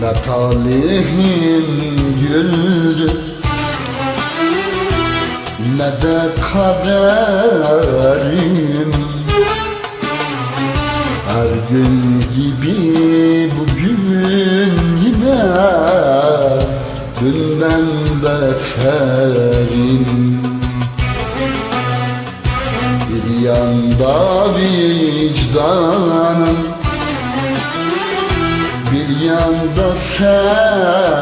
talihim güldü Ne de kaderim. Her gün gibi bugün yine Dünden beterim. Bir yanda vicdanım Yanda sensin.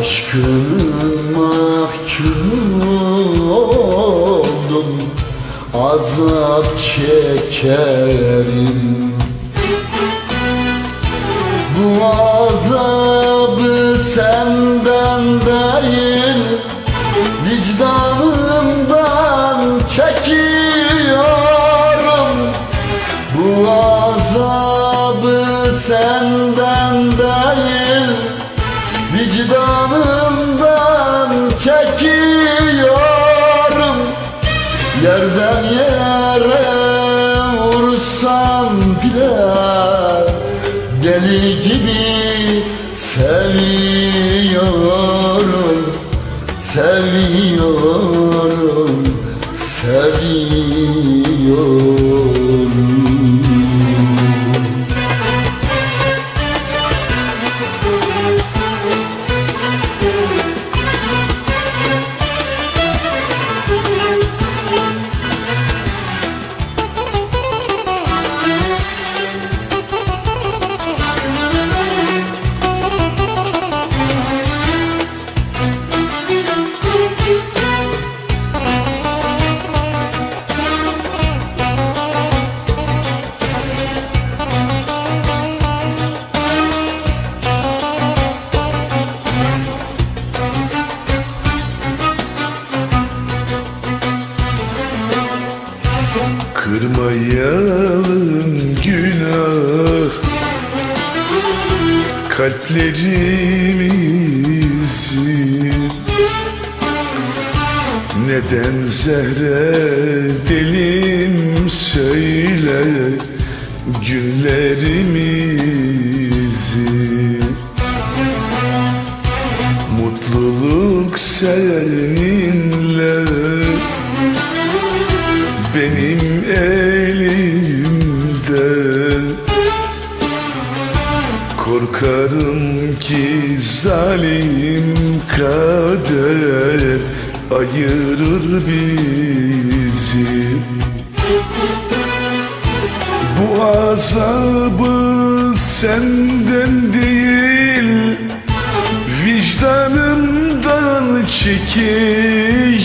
Aşkının mahkumu oldum Azap çekerim. Bu azabı senden değil azabı senden değil Vicdanımdan çekiyorum. Yerden yere vursan bile Deli gibi seviyorum Seviyorum Kırmayalım günah. Kalplerimizi Neden zehredelim söyle günlerimizi? Mutluluk seninle benim elimde. Korkarım ki zalim kader ayırır bizi. Bu azabı senden değil Vicdanımdan çekiyorum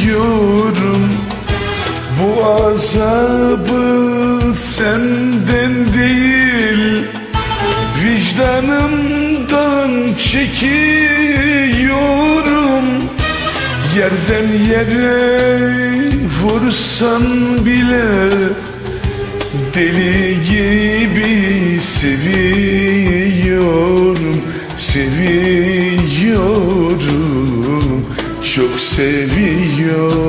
Bu azabı senden değil Vicdanımdan çekiyorum. Yerden yere vursan bile Deli gibi seviyorum Seviyorum. Çok seviyorum